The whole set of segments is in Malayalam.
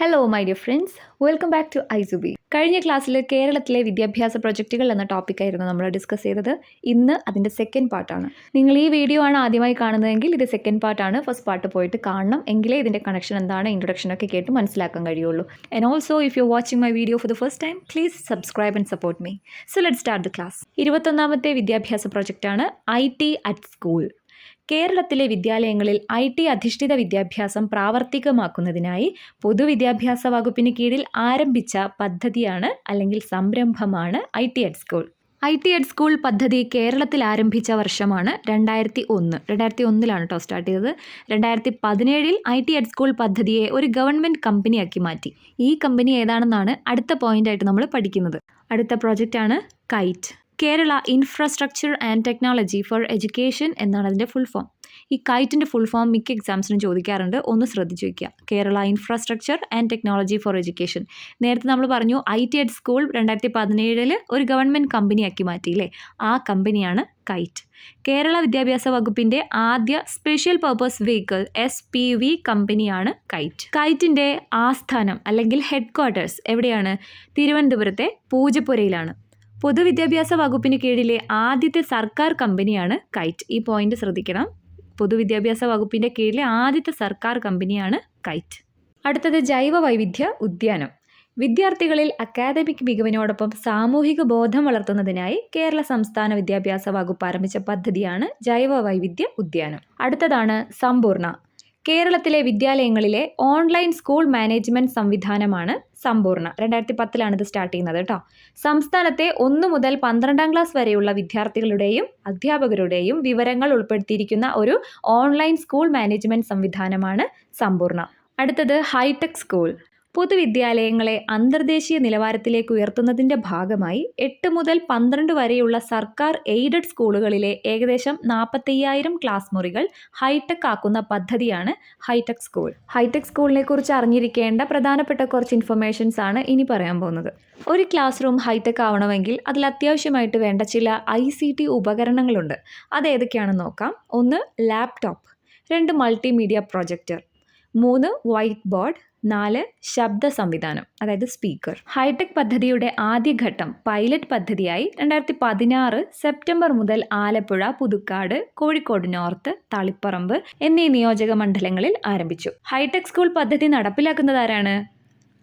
Hello my dear friends welcome back to ഐസുബി കഴിഞ്ഞ ക്ലാസ്സിൽ കേരളത്തിലെ വിദ്യാഭ്യാസ പ്രൊജക്റ്റുകൾ എന്ന ടോപ്പിക്കായിരുന്നു നമ്മൾ ഡിസ്കസ് ചെയ്തത്. ഇന്ന് അതിന്റെ സെക്കൻഡ് പാർട്ടാണ് നിങ്ങൾ ഈ വീഡിയോ ആണ് ആദ്യമായി കാണുന്നതെങ്കിൽ ഇത് സെക്കൻഡ് പാർട്ടാണ് ഫസ്റ്റ് പാർട്ട് പോയിട്ട് കാണണം. എങ്കിലേ ഇതിന്റെ കണക്ഷൻ എന്താണ് ഇൻട്രൊഡക്ഷൻ ഒക്കെ കേട്ട് മനസ്സിലാക്കാൻ കഴിയുള്ളൂ. And also if you watching my video for the first time please subscribe and support me so let start the class ഇരുപത്തൊന്നാമത്തെ വിദ്യാഭ്യാസ പ്രൊജക്റ്റാണ് ഐ ടി അറ്റ് സ്കൂൾ കേരളത്തിലെ വിദ്യാലയങ്ങളിൽ ഐ ടി അധിഷ്ഠിത വിദ്യാഭ്യാസം പ്രാവർത്തികമാക്കുന്നതിനായി പൊതുവിദ്യാഭ്യാസ വകുപ്പിന് കീഴിൽ ആരംഭിച്ച പദ്ധതിയാണ് അല്ലെങ്കിൽ സംരംഭമാണ് I T at school. I T at school പദ്ധതി കേരളത്തിൽ ആരംഭിച്ച വർഷമാണ് രണ്ടായിരത്തി ഒന്ന് രണ്ടായിരത്തി ഒന്നിലാണ് കേട്ടോ സ്റ്റാർട്ട് ചെയ്തത്. രണ്ടായിരത്തി പതിനേഴിൽ ഐ ടി എഡ് സ്കൂൾ പദ്ധതിയെ ഒരു ഗവൺമെന്റ് കമ്പനിയാക്കി മാറ്റി. ഈ കമ്പനി ഏതാണെന്നാണ് അടുത്ത പോയിന്റായിട്ട് നമ്മൾ പഠിക്കുന്നത്. അടുത്ത പ്രോജക്റ്റാണ് KITE. Kerala infrastructure and technology for education എന്നാണ് അതിന്റെ ഫുൾ ഫോം ഈ കൈറ്റിന്റെ ഫുൾ ഫോം മിക്ക എക്സാംസിനും ചോദിക്കാറുണ്ട്. ഒന്ന് ശ്രദ്ധിച്ചു വയ്ക്കുക Kerala infrastructure and technology for education നേരത്തെ നമ്മൾ പറഞ്ഞു ഐ ടി എഡ് സ്കൂൾ രണ്ടായിരത്തി പതിനേഴിൽ ഒരു ഗവൺമെന്റ് മാറ്റി മാറ്റിയില്ലേ ആ കമ്പനിയാണ് കൈറ്റ് കേരള വിദ്യാഭ്യാസ വകുപ്പിന്റെ ആദ്യ special purpose vehicle S P V കമ്പനിയാണ് കൈറ്റ് കൈറ്റിന്റെ ആസ്ഥാനം അല്ലെങ്കിൽ ഹെഡ് ക്വാർട്ടേഴ്സ് എവിടെയാണ്? തിരുവനന്തപുരത്തെ പൂജപ്പുരയിലാണ്. പൊതുവിദ്യാഭ്യാസ വകുപ്പിന് കീഴിലെ ആദ്യത്തെ സർക്കാർ കമ്പനിയാണ് കൈറ്റ്. ഈ പോയിന്റ് ശ്രദ്ധിക്കണം. പൊതുവിദ്യാഭ്യാസ വകുപ്പിന്റെ കീഴിലെ ആദ്യത്തെ സർക്കാർ കമ്പനിയാണ് കൈറ്റ്. അടുത്തത് ജൈവ വൈവിധ്യ ഉദ്യാനം. വിദ്യാർത്ഥികളിൽ അക്കാദമിക് മികവിനോടൊപ്പം സാമൂഹിക ബോധം വളർത്തുന്നതിനായി കേരള സംസ്ഥാന വിദ്യാഭ്യാസ വകുപ്പ് ആരംഭിച്ച പദ്ധതിയാണ് ജൈവ വൈവിധ്യ ഉദ്യാനം. അടുത്തതാണ് സമ്പൂർണ കേരളത്തിലെ വിദ്യാലയങ്ങളിലെ ഓൺലൈൻ സ്കൂൾ മാനേജ്മെന്റ് സംവിധാനമാണ് സമ്പൂർണ. രണ്ടായിരത്തി പത്തിലാണ് ഇത് സ്റ്റാർട്ട് ചെയ്യുന്നത് കേട്ടോ. സംസ്ഥാനത്തെ ഒന്ന് മുതൽ പന്ത്രണ്ടാം ക്ലാസ് വരെയുള്ള വിദ്യാർത്ഥികളുടെയും അധ്യാപകരുടെയും വിവരങ്ങൾ ഉൾപ്പെടുത്തിയിരിക്കുന്ന ഒരു ഓൺലൈൻ സ്കൂൾ മാനേജ്മെന്റ് സംവിധാനമാണ് സമ്പൂർണ. അടുത്തത് ഹൈടെക് സ്കൂൾ. പൊതുവിദ്യാലയങ്ങളെ അന്തർദേശീയ നിലവാരത്തിലേക്ക് ഉയർത്തുന്നതിന്റെ ഭാഗമായി എട്ട് മുതൽ പന്ത്രണ്ട് വരെയുള്ള സർക്കാർ എയ്ഡഡ് സ്കൂളുകളിലെ ഏകദേശം നാൽപ്പത്തയ്യായിരം ക്ലാസ് മുറികൾ ഹൈടെക് ആക്കുന്ന പദ്ധതിയാണ് ഹൈടെക് സ്കൂൾ. ഹൈടെക് സ്കൂളിനെ കുറിച്ച് അറിഞ്ഞിരിക്കേണ്ട പ്രധാനപ്പെട്ട കുറച്ച് ഇൻഫർമേഷൻസ് ആണ് ഇനി പറയാൻ പോകുന്നത്. ഒരു ക്ലാസ് റൂം ഹൈടെക് ആവണമെങ്കിൽ അതിൽ അത്യാവശ്യമായിട്ട് വേണ്ട ചില ഐ സി ടി ഉപകരണങ്ങളുണ്ട്. അത് ഏതൊക്കെയാണെന്ന് നോക്കാം. ഒന്ന് ലാപ്ടോപ്പ് രണ്ട് മൾട്ടിമീഡിയ പ്രൊജക്ടർ മൂന്ന് വൈറ്റ് ബോർഡ് നാല് ശബ്ദ സംവിധാനം അതായത് സ്പീക്കർ. ഹൈടെക് പദ്ധതിയുടെ ആദ്യഘട്ടം പൈലറ്റ് പദ്ധതിയായി രണ്ടായിരത്തി പതിനാറ് സെപ്റ്റംബർ മുതൽ ആലപ്പുഴ പുതുക്കാട് കോഴിക്കോട് നോർത്ത് തളിപ്പറമ്പ് എന്നീ നിയോജക മണ്ഡലങ്ങളിൽ ആരംഭിച്ചു. ഹൈടെക് സ്കൂൾ പദ്ധതി നടപ്പിലാക്കുന്നത് ആരാണ്?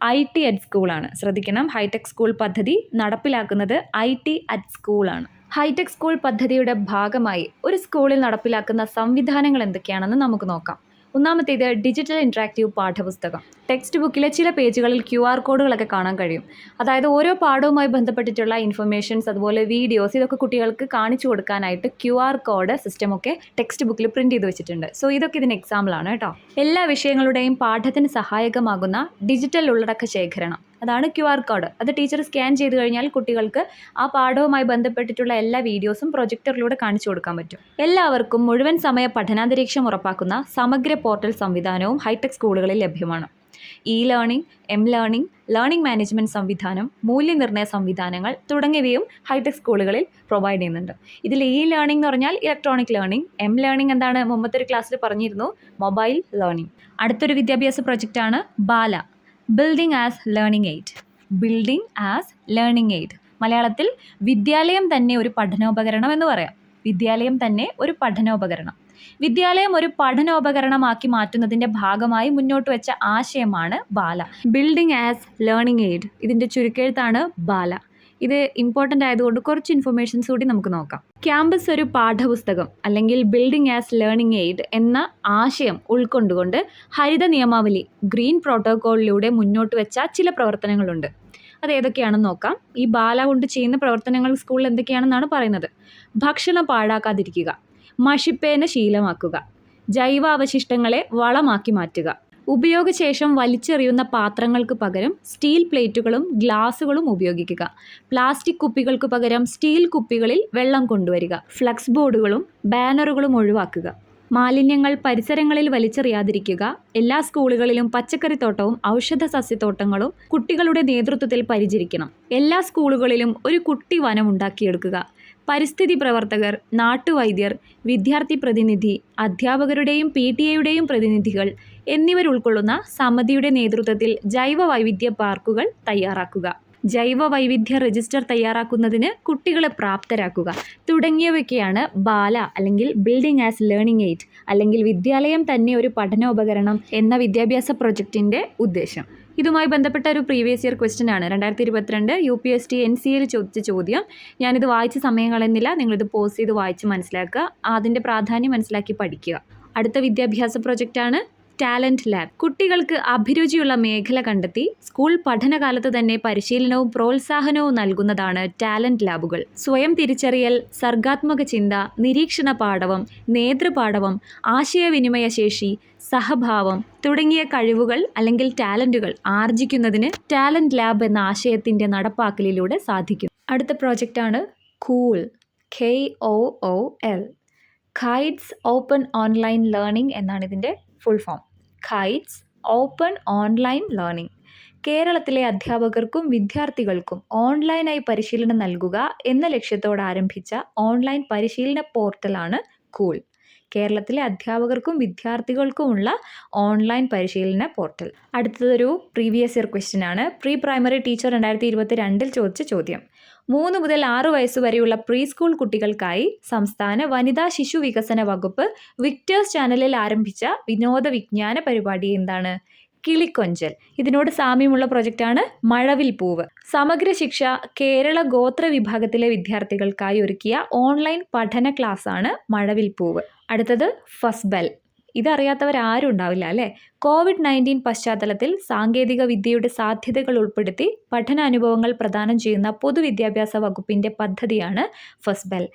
ഐ ടി അറ്റ് സ്കൂളാണ് ശ്രദ്ധിക്കണം ഹൈടെക് സ്കൂൾ പദ്ധതി നടപ്പിലാക്കുന്നത് ഐ ടി അറ്റ് സ്കൂളാണ് ഹൈടെക് സ്കൂൾ പദ്ധതിയുടെ ഭാഗമായി ഒരു സ്കൂളിൽ നടപ്പിലാക്കുന്ന സംവിധാനങ്ങൾ എന്തൊക്കെയാണെന്ന് നമുക്ക് നോക്കാം. ഒന്നാമത്തേത് ഡിജിറ്റൽ ഇൻട്രാക്റ്റീവ് പാഠപുസ്തകം. ടെക്സ്റ്റ് ബുക്കിലെ ചില പേജുകളിൽ ക്യു ആർ കോഡുകളൊക്കെ കാണാൻ കഴിയും. അതായത് ഓരോ പാഠവുമായി ബന്ധപ്പെട്ടിട്ടുള്ള ഇൻഫർമേഷൻസ് അതുപോലെ വീഡിയോസ് ഇതൊക്കെ കുട്ടികൾക്ക് കാണിച്ചു കൊടുക്കാനായിട്ട് ക്യു ആർ കോഡ് സിസ്റ്റമൊക്കെ ടെക്സ്റ്റ് ബുക്കിൽ പ്രിന്റ് ചെയ്ത് വെച്ചിട്ടുണ്ട്. സോ ഇതൊക്കെ ഇതിന് എക്സാമ്പിളാണ് കേട്ടോ. എല്ലാ വിഷയങ്ങളുടെയും പാഠത്തിന് സഹായകമാകുന്ന ഡിജിറ്റൽ ഉള്ളടക്ക ശേഖരണം. അതാണ് ക്യു ആർ കോഡ്. അത് ടീച്ചർ സ്കാൻ ചെയ്ത് കഴിഞ്ഞാൽ കുട്ടികൾക്ക് ആ പാഠവുമായി ബന്ധപ്പെട്ടിട്ടുള്ള എല്ലാ വീഡിയോസും പ്രൊജക്ടറിലൂടെ കാണിച്ചു കൊടുക്കാൻ പറ്റും. എല്ലാവർക്കും മുഴുവൻ സമയ പഠനാന്തരീക്ഷം ഉറപ്പാക്കുന്ന സമഗ്ര പോർട്ടൽ സംവിധാനവും ഹൈടെക് സ്കൂളുകളിൽ ലഭ്യമാണ്. E learning m learning learning management സംവിധാനം മൂല്യനിർണയ സംവിധാനങ്ങൾ തുടങ്ങിയവയും ഹൈടെക് സ്കൂളുകളിൽ പ്രൊവൈഡ് ചെയ്യുന്നുണ്ട്. ഇതിൽ ഇ ലേണിംഗ് എന്ന് പറഞ്ഞാൽ ഇലക്ട്രോണിക് ലേണിംഗ് എം ലേണിംഗ് എന്താണ് മുമ്പത്തെ ഒരു ക്ലാസ്സിൽ പറഞ്ഞിരുന്നു മൊബൈൽ ലേണിംഗ്. അടുത്തൊരു വിദ്യാഭ്യാസ പ്രൊജക്റ്റാണ് BALA. Building as learning aid building as learning aid മലയാളത്തിൽ വിദ്യാലയം തന്നെ ഒരു പഠനോപകരണം എന്ന് പറയാം. വിദ്യാലയം തന്നെ ഒരു പഠനോപകരണം. വിദ്യാലയം ഒരു പഠനോപകരണമാക്കി മാറ്റുന്നതിന്റെ ഭാഗമായി മുന്നോട്ട് വെച്ച ആശയമാണ് BALA. Building as learning aid ഇതിന്റെ ചുരുക്കെഴുത്താണ് ബാല. ഇത് ഇമ്പോർട്ടന്റ് ആയതുകൊണ്ട് കുറച്ച് ഇൻഫർമേഷൻസ് കൂടി നമുക്ക് നോക്കാം. ക്യാമ്പസ് ഒരു പാഠപുസ്തകം അല്ലെങ്കിൽ ബിൽഡിംഗ് ആസ് ലേണിംഗ് എയ്ഡ് എന്ന ആശയം ഉൾക്കൊണ്ടുകൊണ്ട് ഹരിത നിയമാവലി ഗ്രീൻ പ്രോട്ടോക്കോളിലൂടെ മുന്നോട്ട് വെച്ച ചില പ്രവർത്തനങ്ങളുണ്ട്. അത് ഏതൊക്കെയാണെന്ന് നോക്കാം. ഈ ബാല കൊണ്ട് ചെയ്യുന്ന പ്രവർത്തനങ്ങൾ സ്കൂളിൽ എന്തൊക്കെയാണെന്നാണ് പറയുന്നത്. ഭക്ഷണം പാഴാക്കാതിരിക്കുക മഷിപ്പേന ശീലമാക്കുക ജൈവാവശിഷ്ടങ്ങളെ വളമാക്കി മാറ്റുക ഉപയോഗശേഷം വലിച്ചെറിയുന്ന പാത്രങ്ങൾക്ക് പകരം സ്റ്റീൽ പ്ലേറ്റുകളും ഗ്ലാസുകളും ഉപയോഗിക്കുക. പ്ലാസ്റ്റിക് കുപ്പികൾക്ക് പകരം സ്റ്റീൽ കുപ്പികളിൽ വെള്ളം കൊണ്ടുവരിക. ഫ്ലക്സ് ബോർഡുകളും ബാനറുകളും ഒഴിവാക്കുക. മാലിന്യങ്ങൾ പരിസരങ്ങളിൽ വലിച്ചെറിയാതിരിക്കുക. എല്ലാ സ്കൂളുകളിലും പച്ചക്കറിത്തോട്ടവും ഔഷധ സസ്യത്തോട്ടങ്ങളും കുട്ടികളുടെ നേതൃത്വത്തിൽ പരിചരിക്കണം. എല്ലാ സ്കൂളുകളിലും ഒരു കുട്ടി വനം ഉണ്ടാക്കിയെടുക്കുക. പരിസ്ഥിതി പ്രവർത്തകർ നാട്ടുവൈദ്യർ വിദ്യാർത്ഥി പ്രതിനിധി അധ്യാപകരുടെയും പി ടി എയുടെയും പ്രതിനിധികൾ എന്നിവരുൾക്കൊള്ളുന്ന സമിതിയുടെ നേതൃത്വത്തിൽ ജൈവ വൈവിധ്യ പാർക്കുകൾ തയ്യാറാക്കുക. ജൈവ വൈവിധ്യ രജിസ്റ്റർ തയ്യാറാക്കുന്നതിന് കുട്ടികളെ പ്രാപ്തരാക്കുക. തുടങ്ങിയവയൊക്കെയാണ് ബാല അല്ലെങ്കിൽ ബിൽഡിംഗ് ആസ് ലേണിംഗ് എയ്റ്റ് അല്ലെങ്കിൽ വിദ്യാലയം തന്നെ ഒരു പഠനോപകരണം എന്ന വിദ്യാഭ്യാസ പ്രൊജക്റ്റിന്റെ ഉദ്ദേശം. ഇതുമായി ബന്ധപ്പെട്ട ഒരു പ്രീവിയസ് ഇയർ ക്വസ്റ്റ്യൻ ആണ്. രണ്ടായിരത്തി ഇരുപത്തിരണ്ട് U P S T N C എയിൽ ചോദിച്ച ചോദ്യം. ഞാനിത് വായിച്ച് സമയം കളയുന്നില്ല. നിങ്ങളിത് പോസ് ചെയ്ത് വായിച്ച് മനസ്സിലാക്കുക. അതിന്റെ പ്രാധാന്യം മനസ്സിലാക്കി പഠിക്കുക. അടുത്ത വിദ്യാഭ്യാസ പ്രൊജക്റ്റാണ് ടാലന്റ് ലാബ്. കുട്ടികൾക്ക് അഭിരുചിയുള്ള മേഖല കണ്ടെത്തി സ്കൂൾ പഠനകാലത്ത് തന്നെ പരിശീലനവും പ്രോത്സാഹനവും നൽകുന്നതാണ് ടാലന്റ് ലാബുകൾ. സ്വയം തിരിച്ചറിയൽ സർഗാത്മക ചിന്ത നിരീക്ഷണ പാഠവം നേതൃപാഠവം ആശയവിനിമയ ശേഷി സഹഭാവം തുടങ്ങിയ കഴിവുകൾ അല്ലെങ്കിൽ ടാലന്റുകൾ ആർജിക്കുന്നതിന് ടാലന്റ് ലാബ് എന്ന ആശയത്തിന്റെ നടപ്പാക്കലിലൂടെ സാധിക്കും. അടുത്ത പ്രോജക്റ്റാണ് KOOL K O O L KITE's open online learning എന്നാണ് ഇതിന്റെ full form KITE's open online learning കേരളത്തിലെ അധ്യാപകർക്കും വിദ്യാർത്ഥികൾക്കും ഓൺലൈനായി പരിശീലനം നൽകുക എന്ന ലക്ഷ്യത്തോടെ ആരംഭിച്ച ഓൺലൈൻ പരിശീലന പോർട്ടലാണ് കൂൾ കേരളത്തിലെ അധ്യാപകർക്കും വിദ്യാർത്ഥികൾക്കുമുള്ള ഓൺലൈൻ പരിശീലന പോർട്ടൽ അടുത്തതൊരു പ്രീവിയസ് ഇയർ ക്വസ്റ്റ്യൻ ആണ്. പ്രീ പ്രൈമറി ടീച്ചർ രണ്ടായിരത്തി ഇരുപത്തി രണ്ടിൽ ചോദിച്ച ചോദ്യം. മൂന്ന് മുതൽ ആറു വയസ്സ് വരെയുള്ള പ്രീ സ്കൂൾ കുട്ടികൾക്കായി സംസ്ഥാന വനിതാ ശിശു വികസന വകുപ്പ് വിക്ടേഴ്സ് ചാനലിൽ ആരംഭിച്ച വിനോദ വിജ്ഞാന പരിപാടി എന്താണ്? കിളിക്കൊഞ്ചൽ. ഇതിനോട് സാമ്യമുള്ള പ്രൊജക്റ്റാണ് മഴവിൽ പൂവ്. സമഗ്ര ശിക്ഷ കേരള ഗോത്ര വിഭാഗത്തിലെ വിദ്യാർത്ഥികൾക്കായി ഒരുക്കിയ ഓൺലൈൻ പഠന ക്ലാസ്സാണ് മഴവിൽ പൂവ്. അടുത്തത് ഫസ്ബൽ. ഇതറിയാത്തവരാരും ഉണ്ടാവില്ല അല്ലേ? കോവിഡ് നയന്റീൻ പശ്ചാത്തലത്തിൽ സാങ്കേതിക വിദ്യയുടെ സാധ്യതകൾ ഉൾപ്പെടുത്തി പഠനാനുഭവങ്ങൾ പ്രദാനം ചെയ്യുന്ന പൊതുവിദ്യാഭ്യാസ വകുപ്പിന്റെ പദ്ധതിയാണ് ഫസ്ബെൽ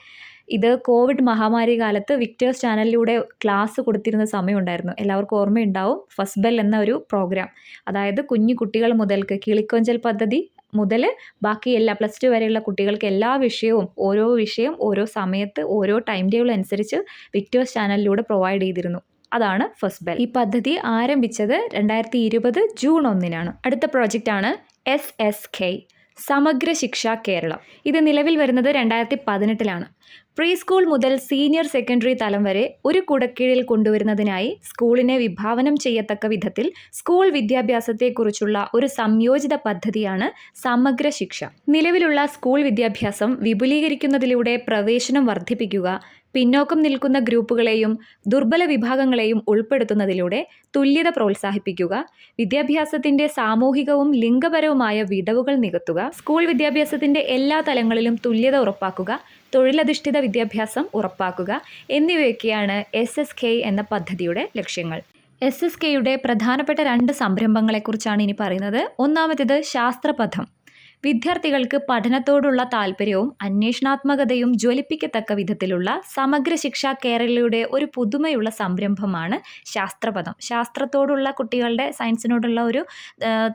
ഇത് കോവിഡ് മഹാമാരി കാലത്ത് വിക്ടേഴ്സ് ചാനലിലൂടെ ക്ലാസ് കൊടുത്തിരുന്ന സമയമുണ്ടായിരുന്നു. എല്ലാവർക്കും ഓർമ്മയുണ്ടാവും ഫസ്ബെൽ എന്ന ഒരു പ്രോഗ്രാം. അതായത് കുഞ്ഞു കുട്ടികൾ മുതൽക്ക് കിളിക്കൊഞ്ചൽ പദ്ധതി മുതൽ ബാക്കി എല്ലാ പ്ലസ് ടു വരെയുള്ള കുട്ടികൾക്ക് എല്ലാ വിഷയവും ഓരോ വിഷയം ഓരോ സമയത്ത് ഓരോ ടൈം ടേബിൾ അനുസരിച്ച് വിക്ടേഴ്സ് ചാനലിലൂടെ പ്രൊവൈഡ് ചെയ്തിരുന്നു. അതാണ് ഫസ്റ്റ് ബെൽ ഈ പദ്ധതി ആരംഭിച്ചത് രണ്ടായിരത്തി ഇരുപത് ജൂൺ ഒന്നിനാണ്. അടുത്ത പ്രോജക്റ്റ് ആണ് എസ് എസ് കെ സമഗ്ര ശിക്ഷ കേരളം. ഇത് നിലവിൽ വരുന്നത് രണ്ടായിരത്തി പതിനെട്ടിലാണ് പ്രീ സ്കൂൾ മുതൽ സീനിയർ സെക്കൻഡറി തലം വരെ ഒരു കുടക്കീഴിൽ കൊണ്ടുവരുന്നതിനായി സ്കൂളിനെ വിഭാവനം ചെയ്യത്തക്ക വിധത്തിൽ സ്കൂൾ വിദ്യാഭ്യാസത്തെക്കുറിച്ചുള്ള ഒരു സംയോജിത പദ്ധതിയാണ് സമഗ്ര ശിക്ഷ. നിലവിലുള്ള സ്കൂൾ വിദ്യാഭ്യാസം വിപുലീകരിക്കുന്നതിലൂടെ പ്രവേശനം വർദ്ധിപ്പിക്കുക പിന്നോക്കം നിൽക്കുന്ന ഗ്രൂപ്പുകളെയും ദുർബല വിഭാഗങ്ങളെയും ഉൾപ്പെടുത്തുന്നതിലൂടെ തുല്യത പ്രോത്സാഹിപ്പിക്കുക വിദ്യാഭ്യാസത്തിന്റെ സാമൂഹികവും ലിംഗപരവുമായ വിടവുകൾ നികത്തുക സ്കൂൾ വിദ്യാഭ്യാസത്തിന്റെ എല്ലാ തലങ്ങളിലും തുല്യത ഉറപ്പാക്കുക തൊഴിലധിഷ്ഠിത വിദ്യാഭ്യാസം ഉറപ്പാക്കുക എന്നിവയൊക്കെയാണ് എസ് എന്ന പദ്ധതിയുടെ ലക്ഷ്യങ്ങൾ. എസ് എസ് കെയുടെ പ്രധാനപ്പെട്ട രണ്ട് സംരംഭങ്ങളെക്കുറിച്ചാണ് ഇനി പറയുന്നത്. ഒന്നാമത്തേത് ശാസ്ത്രപഥം. വിദ്യാർത്ഥികൾക്ക് പഠനത്തോടുള്ള താല്പര്യവും അന്വേഷണാത്മകതയും ജ്വലിപ്പിക്കത്തക്ക വിധത്തിലുള്ള സമഗ്ര ശിക്ഷ കേരളയുടെ ഒരു പുതുമയുള്ള സംരംഭമാണ് ശാസ്ത്രപദം. ശാസ്ത്രത്തോടുള്ള കുട്ടികളുടെ സയൻസിനോടുള്ള ഒരു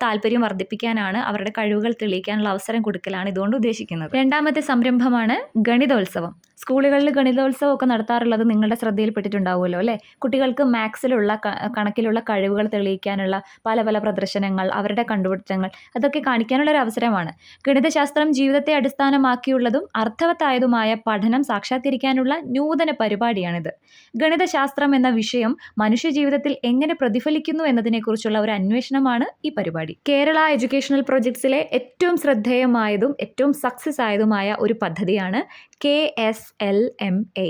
താല്പര്യം വർദ്ധിപ്പിക്കാനാണ് അവരുടെ കഴിവുകൾ തെളിയിക്കാനുള്ള അവസരം കൊടുക്കലാണ് ഇതുകൊണ്ട് ഉദ്ദേശിക്കുന്നത്. രണ്ടാമത്തെ സംരംഭമാണ് ഗണിതോത്സവം. സ്കൂളുകളിൽ ഗണിതോത്സവം ഒക്കെ നടത്താറുള്ളത് നിങ്ങളുടെ ശ്രദ്ധയിൽപ്പെട്ടിട്ടുണ്ടാവുമല്ലോ അല്ലേ? കുട്ടികൾക്ക് മാത്സിലുള്ള കണക്കിലുള്ള കഴിവുകൾ തെളിയിക്കാനുള്ള പല പല പ്രദർശനങ്ങൾ അവരുടെ കണ്ടുപിടുത്തങ്ങൾ അതൊക്കെ കാണിക്കാനുള്ള ഒരു അവസരമാണ്. ഗണിതശാസ്ത്രം ജീവിതത്തെ അടിസ്ഥാനമാക്കിയുള്ളതും അർത്ഥവത്തായതുമായ പഠനം സാക്ഷാത്കരിക്കാനുള്ള നൂതന പരിപാടിയാണിത്. ഗണിതശാസ്ത്രം എന്ന വിഷയം മനുഷ്യ ജീവിതത്തിൽ എങ്ങനെ പ്രതിഫലിക്കുന്നു എന്നതിനെക്കുറിച്ചുള്ള ഒരു അന്വേഷണമാണ് ഈ പരിപാടി. കേരള എഡ്യൂക്കേഷണൽ പ്രൊജക്ട്സിലെ ഏറ്റവും ശ്രദ്ധേയമായതും ഏറ്റവും സക്സസ് ആയതുമായ ഒരു പദ്ധതിയാണ് K S L M A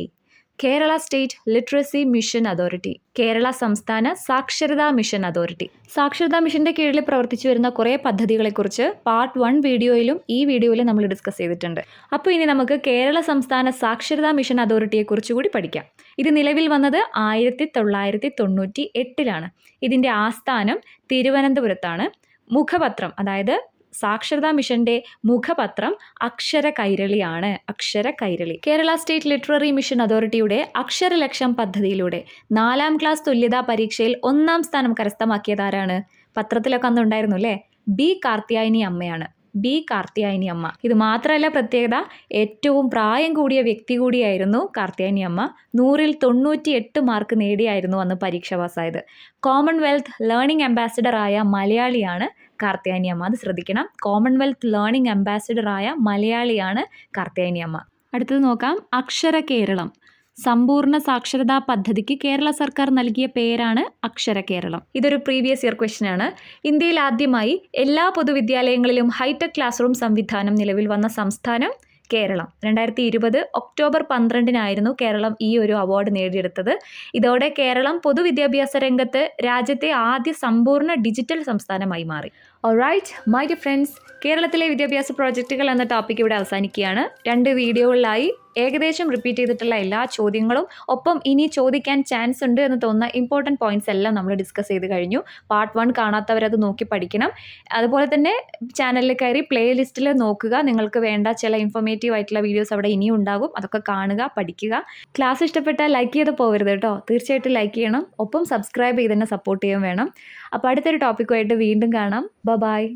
Kerala state literacy mission authority Kerala സംസ്ഥാന സാക്ഷരതാ മിഷൻ അതോറിറ്റി. സാക്ഷരതാ മിഷന്റെ കീഴിൽ പ്രവർത്തിച്ചു വരുന്ന കുറേ പദ്ധതികളെക്കുറിച്ച് പാർട്ട് വൺ വീഡിയോയിലും ഈ വീഡിയോയിലും നമ്മൾ ഡിസ്കസ് ചെയ്തിട്ടുണ്ട്. അപ്പോൾ ഇനി നമുക്ക് കേരള സംസ്ഥാന സാക്ഷരതാ മിഷൻ അതോറിറ്റിയെക്കുറിച്ച് കൂടി പഠിക്കാം. ഇത് നിലവിൽ വന്നത് ആയിരത്തി തൊള്ളായിരത്തി തൊണ്ണൂറ്റി എട്ടിലാണ് ഇതിന്റെ ആസ്ഥാനം തിരുവനന്തപുരത്താണ്. മുഖപത്രം അതായത് സാക്ഷരതാ മിഷന്റെ മുഖപത്രം അക്ഷര കൈരളിയാണ് Akshara Kairali Kerala state literary mission അതോറിറ്റിയുടെ അക്ഷരലക്ഷം പദ്ധതിയിലൂടെ നാലാം ക്ലാസ് തുല്യതാ പരീക്ഷയിൽ ഒന്നാം സ്ഥാനം കരസ്ഥമാക്കിയതാരാണ് പത്രത്തിലൊക്കെ അന്നുണ്ടായിരുന്നു അല്ലേ? ബി കാർത്തിയായനി അമ്മയാണ്. ബി കാർത്തിയായനി അമ്മ ഇത് മാത്രമല്ല പ്രത്യേകത ഏറ്റവും പ്രായം കൂടിയ വ്യക്തി കൂടിയായിരുന്നു കാർത്തിയായനി അമ്മ നൂറിൽ തൊണ്ണൂറ്റി എട്ട് മാർക്ക് നേടിയായിരുന്നു അന്ന് പരീക്ഷ പാസ്സായത്. കോമൺവെൽത്ത് ലേണിംഗ് അംബാസിഡറായ മലയാളിയാണ് കാർത്തിയായനി അമ്മ അത് ശ്രദ്ധിക്കണം. കോമൺവെൽത്ത് ലേണിംഗ് അംബാസിഡറായ മലയാളിയാണ് കാർത്തിയായനി അമ്മ അടുത്തത് നോക്കാം. അക്ഷര കേരളം. സമ്പൂർണ സാക്ഷരതാ പദ്ധതിക്ക് കേരള സർക്കാർ നൽകിയ പേരാണ് അക്ഷര കേരളം. ഇതൊരു പ്രീവിയസ് ഇയർ ക്വസ്റ്റ്യൻ ആണ്. ഇന്ത്യയിൽ ആദ്യമായി എല്ലാ പൊതുവിദ്യാലയങ്ങളിലും ഹൈടെക് ക്ലാസ് റൂം സംവിധാനം നിലവിൽ വന്ന സംസ്ഥാനം കേരളം. രണ്ടായിരത്തി ഇരുപത് ഒക്ടോബർ പന്ത്രണ്ടിനായിരുന്നു കേരളം ഈ ഒരു അവാർഡ് നേടിയെടുത്തത്. ഇതോടെ കേരളം പൊതുവിദ്യാഭ്യാസ രംഗത്ത് രാജ്യത്തെ ആദ്യ സമ്പൂർണ ഡിജിറ്റൽ സംസ്ഥാനമായി മാറി. ഓൾറൈറ്റ് മൈ ഡി ഫ്രണ്ട്സ് കേരളത്തിലെ വിദ്യാഭ്യാസ പ്രോജക്റ്റുകൾ എന്ന ടോപ്പിക് ഇവിടെ അവസാനിക്കുകയാണ്. രണ്ട് വീഡിയോകളിലായി ഏകദേശം റിപ്പീറ്റ് ചെയ്തിട്ടുള്ള എല്ലാ ചോദ്യങ്ങളും ഒപ്പം ഇനി ചോദിക്കാൻ ചാൻസ് ഉണ്ട് എന്ന് തോന്നുന്ന ഇമ്പോർട്ടന്റ് പോയിന്റ്സ് എല്ലാം നമ്മൾ ഡിസ്കസ് ചെയ്ത് കഴിഞ്ഞു. പാർട്ട് വൺ കാണാത്തവരത് നോക്കി പഠിക്കണം. അതുപോലെ തന്നെ ചാനലിൽ കയറി പ്ലേ ലിസ്റ്റിൽ നോക്കുക. നിങ്ങൾക്ക് വേണ്ട ചില ഇൻഫോർമേറ്റീവ് ആയിട്ടുള്ള വീഡിയോസ് അവിടെ ഇനിയും ഉണ്ടാകും. അതൊക്കെ കാണുക പഠിക്കുക. ക്ലാസ് ഇഷ്ടപ്പെട്ടാൽ ലൈക്ക് ചെയ്ത് പോകരുത് കേട്ടോ. തീർച്ചയായിട്ടും ലൈക്ക് ചെയ്യണം. ഒപ്പം സബ്സ്ക്രൈബ് ചെയ്ത് തന്നെ സപ്പോർട്ട് ചെയ്യാൻ വേണം. അപ്പോൾ അടുത്തൊരു ടോപ്പിക്കുമായിട്ട് വീണ്ടും കാണാം. ബ ബായ്